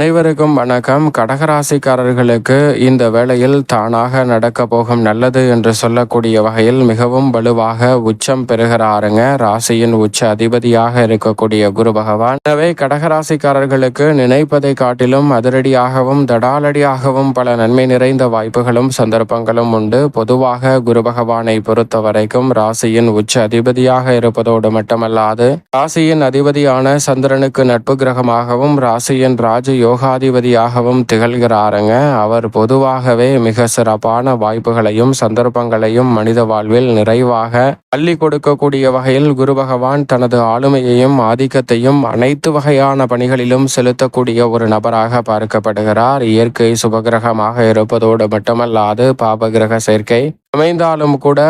அனைவருக்கும் வணக்கம். கடகராசிக்காரர்களுக்கு இந்த வேளையில் தானாக நடக்க போகும் நல்லது என்று சொல்லக்கூடிய வகையில் மிகவும் வலுவாக உச்சம் பெறுகிறாருங்க. ராசியின் உச்ச அதிபதியாக இருக்கக்கூடிய குரு பகவான். எனவே கடகராசிக்காரர்களுக்கு நினைப்பதை காட்டிலும் அதிரடியாகவும் தடாலடியாகவும் பல நன்மை நிறைந்த வாய்ப்புகளும் சந்தர்ப்பங்களும் உண்டு. பொதுவாக குரு பகவானை பொறுத்த வரைக்கும் ராசியின் உச்ச அதிபதியாக இருப்பதோடு மட்டுமல்லாது ராசியின் அதிபதியான சந்திரனுக்கு நட்பு கிரகமாகவும் ராசியின் ராஜ யோகாதிபதியாகவும் திகழ்கிறாருங்க. அவர் பொதுவாகவே மிக சிறப்பான வாய்ப்புகளையும் சந்தர்ப்பங்களையும் மனித வாழ்வில் நிறைவாக பள்ளி கொடுக்கக்கூடிய வகையில் குரு பகவான் தனது ஆளுமையையும் ஆதிக்கத்தையும் அனைத்து வகையான பணிகளிலும் செலுத்தக்கூடிய ஒரு நபராக பார்க்கப்படுகிறார். இயற்கை சுபகிரகமாக இருப்பதோடு மட்டுமல்லாது பாபகிரக சேர்க்கை அமைந்தாலும் கூட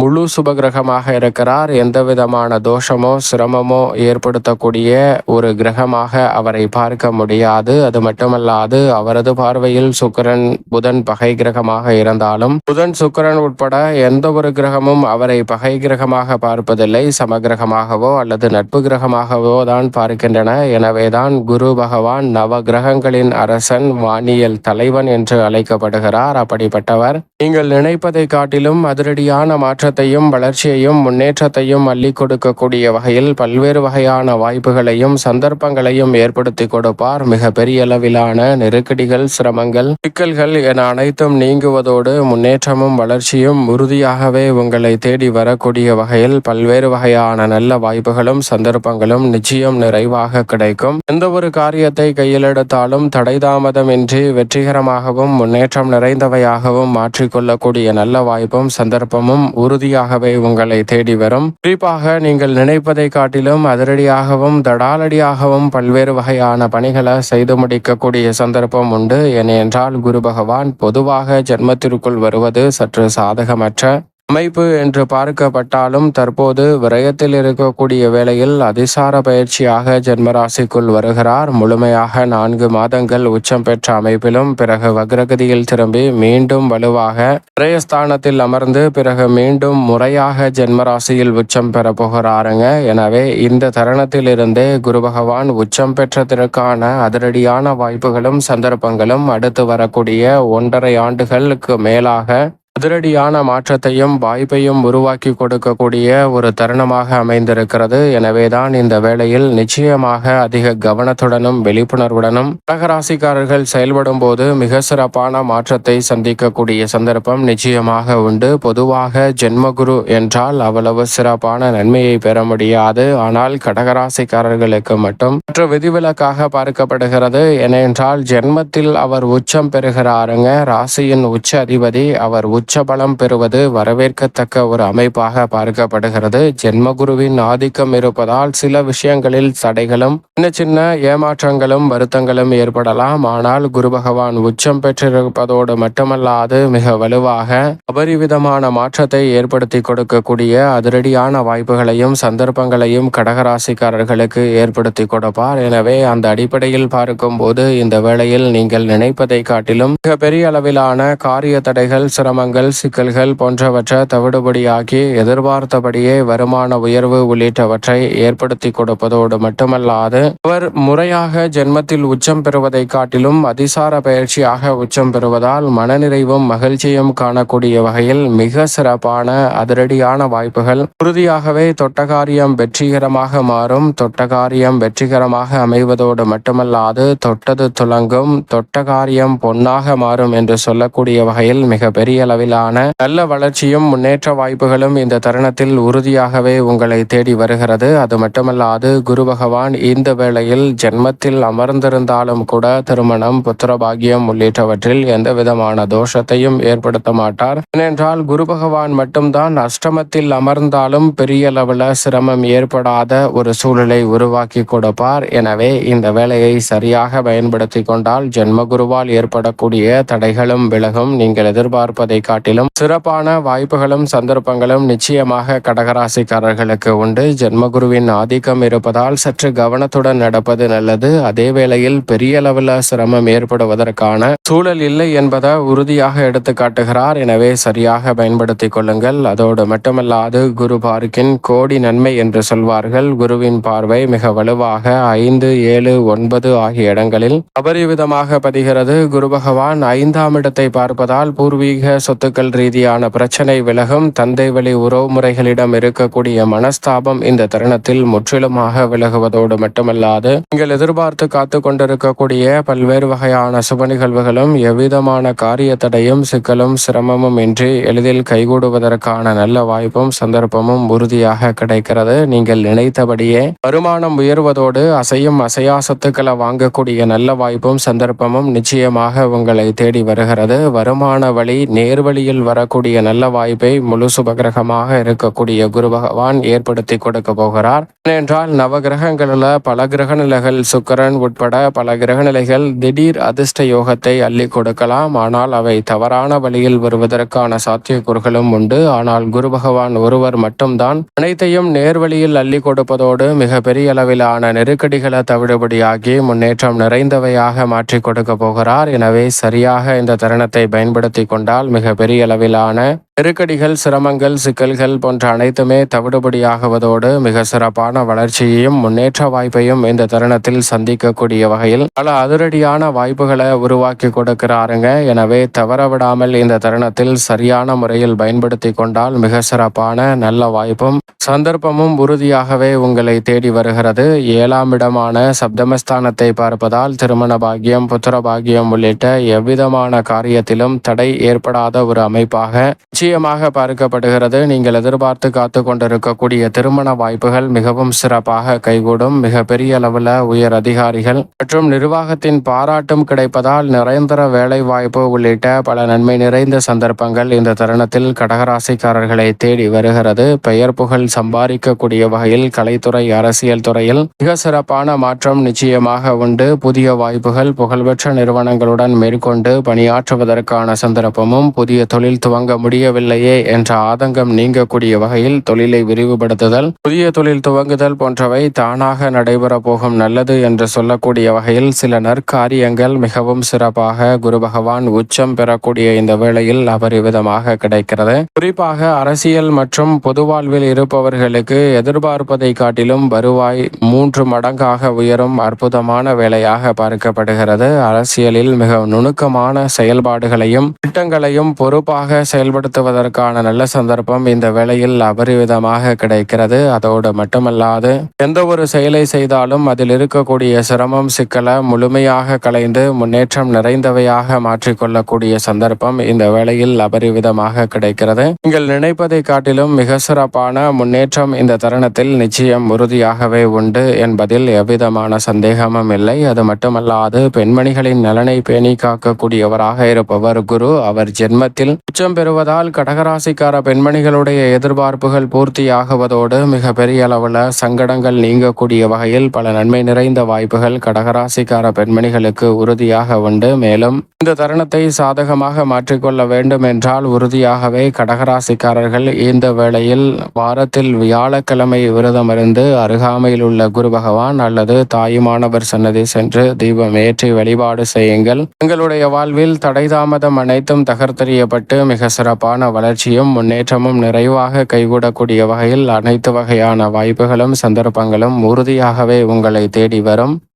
முழு சுபகிரகமாக இருக்கிறார். எந்த விதமான தோஷமோ சிரமமோ ஏற்படுத்தக்கூடிய ஒரு கிரகமாக அவரை பார்க்க முடியாது. அது மட்டுமல்லாது அவரது பார்வையில் சுக்கரன் புதன் பகை கிரகமாக இருந்தாலும் புதன் சுக்கரன் உட்பட எந்த ஒரு கிரகமும் அவரை பகை கிரகமாக பார்ப்பதில்லை. சமகிரகமாகவோ அல்லது நட்பு கிரகமாகவோ தான் பார்க்கின்றன. எனவேதான் குரு பகவான் நவ கிரகங்களின் அரசன் வானியல் தலைவன் என்று அழைக்கப்படுகிறார். அப்படிப்பட்டவர் நீங்கள் நினைப்பதை காட்டிலும் அதிரடியான மாற்றத்தையும் வளர்ச்சியையும் முன்னேற்றத்தையும் அள்ளி கொடுக்கக்கூடிய வகையில் பல்வேறு வகையான வாய்ப்புகளையும் சந்தர்ப்பங்களையும் ஏற்படுத்தி கொடுப்பார். மிக பெரிய அளவிலான நெருக்கடிகள் சிரமங்கள் சிக்கல்கள் என அனைத்தும் நீங்குவதோடு முன்னேற்றமும் வளர்ச்சியும் உறுதியாகவே உங்களை தேடி வரக்கூடிய வகையில் பல்வேறு வகையான நல்ல வாய்ப்புகளும் சந்தர்ப்பங்களும் நிச்சயம் நிறைவாக கிடைக்கும். எந்த ஒரு காரியத்தை கையிலெடுத்தாலும் தடைதாமதமின்றி தடை தாமதமின்றி வெற்றிகரமாகவும் முன்னேற்றம் நிறைந்தவையாகவும் மாற்றிக்கொள்ளக்கூடிய நல்ல வாய்ப்பும் சந்தர்ப்பமும் உறுதியாகவே உங்களை தேடி வரும். குறிப்பாக நீங்கள் நினைப்பதை காட்டிலும் அதிரடியாகவும் தடாலடியாகவும் பல்வேறு வகையான பணிகளை செய்து முடிக்கக்கூடிய சந்தர்ப்பம் உண்டு. ஏனென்றால் குரு பகவான் பொதுவாக ஜென்மத்திற்குள் வருவது சற்று சாதகமற்ற அமைப்பு என்று பார்க்கப்பட்டாலும் தற்போது விரயத்தில் இருக்கக்கூடிய வேளையில் அதிசார பயிற்சியாக ஜென்மராசிக்குள் வருகிறார். முழுமையாக நான்கு மாதங்கள் உச்சம் பெற்ற அமைப்பிலும் பிறகு வக்ரகதியில் திரும்பி மீண்டும் வலுவாக விரயஸ்தானத்தில் அமர்ந்து பிறகு மீண்டும் முறையாக ஜென்மராசியில் உச்சம் பெற போகிறாருங்க. எனவே இந்த தருணத்திலிருந்தே குரு பகவான் உச்சம் பெற்றதற்கான அதிரடியான வாய்ப்புகளும் சந்தர்ப்பங்களும் அடுத்து வரக்கூடிய ஒன்றரை ஆண்டுகளுக்கு மேலாக அதிரடியான மாற்றத்தையும் வாய்ப்பையும் உருவாக்கி கொடுக்கக்கூடிய ஒரு தருணமாக அமைந்திருக்கிறது. எனவேதான் இந்த வேளையில் நிச்சயமாக அதிக கவனத்துடனும் விழிப்புணர்வுடனும் கடகராசிக்காரர்கள் செயல்படும் போது மிக சிறப்பான மாற்றத்தை சந்திக்கக்கூடிய சந்தர்ப்பம் நிச்சயமாக உண்டு. பொதுவாக ஜென்மகுரு என்றால் அவ்வளவு சிறப்பான நன்மையை பெற முடியாது. ஆனால் கடகராசிக்காரர்களுக்கு மட்டும் மற்ற விதிவிலக்காக பார்க்கப்படுகிறது. ஏனென்றால் ஜென்மத்தில் அவர் உச்சம் பெறுகிறாருங்க. ராசியின் உச்ச அதிபதி அவர் உச்ச பலம் பெறுவது வரவேற்கத்தக்க ஒரு அமைப்பாக பார்க்கப்படுகிறது. ஜென்மகுருவின் ஆதிக்கம் இருப்பதால் சில விஷயங்களில் தடைகளும் சின்ன சின்ன ஏமாற்றங்களும் வருத்தங்களும் ஏற்படலாம். ஆனால் குரு பகவான் உச்சம் பெற்றிருப்பதோடு மட்டுமல்லாது மிக வலுவாக அபரிவிதமான மாற்றத்தை ஏற்படுத்தி கொடுக்கக்கூடிய அதிரடியான வாய்ப்புகளையும் சந்தர்ப்பங்களையும் கடகராசிக்காரர்களுக்கு ஏற்படுத்தி கொடுப்பார். எனவே அந்த அடிப்படையில் பார்க்கும்போது இந்த வேளையில் நீங்கள் நினைப்பதை காட்டிலும் மிக பெரிய அளவிலான காரிய தடைகள் சிரமங்கள் சிக்கல்கள் போன்றவற்றை தவிடுபடியாக்கி எதிர்பார்த்தபடியே வருமான உயர்வு உள்ளிட்டவற்றை ஏற்படுத்தி கொடுப்பதோடு மட்டுமல்லாது அவர் முறையாக ஜென்மத்தில் உச்சம் பெறுவதை காட்டிலும் அதிசார பயிற்சியாக உச்சம் பெறுவதால் மனநிறைவும் மகிழ்ச்சியும் காணக்கூடிய வகையில் மிக சிறப்பான அதிரடியான வாய்ப்புகள். உறுதியாகவே தொட்டகாரியம் வெற்றிகரமாக மாறும் தொட்டகாரியம் வெற்றிகரமாக அமைவதோடு மட்டுமல்லாது தொட்டது துலங்கும் தொட்டகாரியம் பொன்னாக மாறும் என்று சொல்லக்கூடிய வகையில் மிக பெரிய அளவில் அளவிலான நல்ல வளர்ச்சியும் முன்னேற்ற வாய்ப்புகளும் இந்த தருணத்தில் உறுதியாகவே உங்களை தேடி வருகிறது. அது மட்டுமல்லாது குரு பகவான் இந்த வேளையில் ஜென்மத்தில் அமர்ந்திருந்தாலும் கூட திருமணம் புத்திரபாகியம் உள்ளிட்டவற்றில் எந்த விதமான தோஷத்தையும் ஏற்படுத்த மாட்டார். ஏனென்றால் குரு பகவான் மட்டும்தான் அஷ்டமத்தில் அமர்ந்தாலும் பெரிய அளவில் சிரமம் ஏற்படாத ஒரு சூழலை உருவாக்கி கொடுப்பார். எனவே இந்த வேலையை சரியாக பயன்படுத்தி கொண்டால் ஜென்ம குருவால் ஏற்படக்கூடிய தடைகளும் விலகும். நீங்கள் எதிர்பார்ப்பதை காட்டிலும் சிறப்பான வாய்ப்புகளும் சந்தர்ப்பங்களும் நிச்சயமாக கடகராசிக்காரர்களுக்கு உண்டு. ஜென்மகுருவின் ஆதிக்கம் இருப்பதால் சற்று கவனத்துடன் நடப்பது நல்லது. அதே வேளையில் பெரிய அளவில் சிரமம் ஏற்படுவதற்கான சூழல் இல்லை என்பதை உறுதியாக எடுத்து காட்டுகிறார். எனவே சரியாக பயன்படுத்திக் கொள்ளுங்கள். அதோடு மட்டுமல்லாது குரு பார்க்கின் கோடி நன்மை என்று சொல்வார்கள். குருவின் பார்வை மிக வலுவாக ஐந்து ஏழு ஒன்பது ஆகிய இடங்களில் அபரிவிதமாக பதிகிறது. குரு பகவான் ஐந்தாம் இடத்தை பார்ப்பதால் பூர்வீக சொத்து சொத்துக்கள் ரீதியான பிரச்சனை விலகும் தந்தை வழி உறவுமுறைகளிடம் இருக்கக்கூடிய மனஸ்தாபம் இந்த தருணத்தில் முற்றிலுமாக விலகுவதோடு மட்டுமல்லாது நீங்கள் எதிர்பார்த்து காத்து கொண்டிருக்கக்கூடிய பல்வேறு வகையான சுப நிகழ்வுகளும் எவ்விதமான காரிய தடையும் சிக்கலும் சிரமமும் இன்றி எளிதில் கைகூடுவதற்கான நல்ல வாய்ப்பும் சந்தர்ப்பமும் உறுதியாக கிடைக்கிறது. நீங்கள் நினைத்தபடியே வருமானம் உயர்வதோடு அசையும் அசையா சொத்துக்களை வாங்கக்கூடிய நல்ல வாய்ப்பும் சந்தர்ப்பமும் நிச்சயமாக உங்களை தேடி வருகிறது. வருமான வழி வழியில் வரக்கூடிய நல்ல வாய்ப்பை முழு சுபகிரகமாக இருக்கக்கூடிய குரு பகவான் ஏற்படுத்தி கொடுக்க போகிறார். ஏனென்றால் நவகிரகங்களில் பல கிரக நிலைகள் சுக்கரன் உட்பட பல கிரக நிலைகள் திடீர் அதிர்ஷ்ட யோகத்தை அள்ளி கொடுக்கலாம். ஆனால் அவை தவறான வழியில் வருவதற்கான சாத்தியக்கூறுகளும் உண்டு. ஆனால் குரு பகவான் ஒருவர் மட்டும்தான் அனைத்தையும் நேர்வழியில் அள்ளி கொடுப்பதோடு மிக பெரிய அளவிலான நெருக்கடிகளை தவிடுபடியாகி முன்னேற்றம் நிறைந்தவையாக மாற்றி கொடுக்க போகிறார். எனவே சரியாக இந்த தருணத்தை பயன்படுத்தி கொண்டால் மிக பெரிய அளவிலான நெருக்கடிகள் சிரமங்கள் சிக்கல்கள் போன்ற அனைத்துமே தவிடுபடியாகுவதோடு மிக சிறப்பான வளர்ச்சியையும் முன்னேற்ற வாய்ப்பையும் இந்த தருணத்தில் சந்திக்கக்கூடிய வகையில் பல அதிரடியான வாய்ப்புகளை உருவாக்கி கொடுக்கிறாருங்க. எனவே தவறவிடாமல் இந்த தருணத்தில் சரியான முறையில் பயன்படுத்தி கொண்டால் மிக சிறப்பான நல்ல வாய்ப்பும் சந்தர்ப்பமும் உறுதியாகவே உங்களை தேடி வருகிறது. ஏழாம் இடமான சப்தமஸ்தானத்தை பார்ப்பதால் திருமண பாக்கியம் புத்திர பாக்கியம் உள்ளிட்ட எவ்விதமான காரியத்திலும் தடை ஏற்படாத ஒரு அமைப்பாக நிச்சயமாக பார்க்கப்படுகிறது. நீங்கள் எதிர்பார்த்து காத்து கொண்டிருக்கக்கூடிய திருமண வாய்ப்புகள் மிகவும் சிறப்பாக கைகூடும். மிக பெரிய அளவில் உயர் அதிகாரிகள் மற்றும் நிர்வாகத்தின் பாராட்டும் கிடைப்பதால் நிரந்தர வேலை வாய்ப்பு உள்ளிட்ட பல நன்மை நிறைந்த சந்தர்ப்பங்கள் இந்த தருணத்தில் கடகராசிக்காரர்களை தேடி வருகிறது. பெயர் புகழ் சம்பாதிக்கக்கூடிய வகையில் கலைத்துறை அரசியல் துறையில் மிக சிறப்பான மாற்றம் நிச்சயமாக உண்டு. புதிய வாய்ப்புகள் புகழ்பெற்ற நிறுவனங்களுடன் மேற்கொண்டு பணியாற்றுவதற்கான சந்தர்ப்பமும் புதிய தொழில் துவங்க முடிய முடியவில்லையே என்ற ஆதங்கம் நீங்கக்கூடிய வகையில் தொழிலை விரிவுபடுத்துதல் புதிய தொழில் துவங்குதல் போன்றவை தானாக நடைபெற போகும் நல்லது என்று சொல்லக்கூடிய வகையில் சில நற்காரியங்கள் மிகவும் சிறப்பாக குரு பகவான் உச்சம் பெறக்கூடிய இந்த வேளையில் அபரிவிதமாக கிடைக்கிறது. குறிப்பாக அரசியல் மற்றும் பொது வாழ்வில் இருப்பவர்களுக்கு எதிர்பார்ப்பதை காட்டிலும் வருவாய் மூன்று மடங்காக உயரும் அற்புதமான வேலையாக பார்க்கப்படுகிறது. அரசியலில் மிக நுணுக்கமான செயல்பாடுகளையும் திட்டங்களையும் பொறுப்பாக செயல்படுத்த செயல்படுத்துவதற்கான நல்ல சந்தர்ப்பம் இந்த வேளையில் அபரிவிதமாக கிடைக்கிறது. அதோடு மட்டுமல்லாது எந்த ஒரு செயலை செய்தாலும் அதில் இருக்கக்கூடிய சிரமம் சிக்கலை முழுமையாக கலைந்து முன்னேற்றம் நிறைந்தவையாக மாற்றிக்கொள்ளக்கூடிய சந்தர்ப்பம் இந்த வேளையில் அபரிவிதமாக கிடைக்கிறது. நீங்கள் நினைப்பதை காட்டிலும் மிக சிறப்பான முன்னேற்றம் இந்த தருணத்தில் நிச்சயம் உறுதியாகவே உண்டு என்பதில் எவ்விதமான சந்தேகமும் இல்லை. அது மட்டுமல்லாது பெண்மணிகளின் நலனை பேணி காக்கக்கூடியவராக இருப்பவர் குரு. அவர் ஜென்மத்தில் உச்சம் பெறுவதால் கடகராசிக்கார பெண்மணிகளுடைய எதிர்பார்ப்புகள் பூர்த்தியாகுவதோடு மிக பெரிய அளவில் சங்கடங்கள் நீங்கக்கூடிய வகையில் பல நன்மை நிறைந்த வாய்ப்புகள் கடகராசிக்கார பெண்மணிகளுக்கு உறுதியாக உண்டு. மேலும் இந்த தருணத்தை சாதகமாக மாற்றிக்கொள்ள வேண்டும் என்றால் உறுதியாகவே கடகராசிக்காரர்கள் இந்த வேளையில் வாரத்தில் வியாழக்கிழமை விரதமிருந்து அருகாமையில் உள்ள குரு பகவான் அல்லது தாயுமானவர் சன்னதி சென்று தீபம் ஏற்றி வழிபாடு செய்யுங்கள். உங்களுடைய வாழ்வில் தடை தாமதம் அனைத்தும் தகர்த்தெறியப்பட்டு மிக சிறப்பான வளர்ச்சியும் முன்னேற்றமும் நிறைவாக கைகூடக்கூடிய வகையில் அனைத்து வகையான வாய்ப்புகளும் சந்தர்ப்பங்களும் உறுதியாகவே உங்களை தேடி வரும்.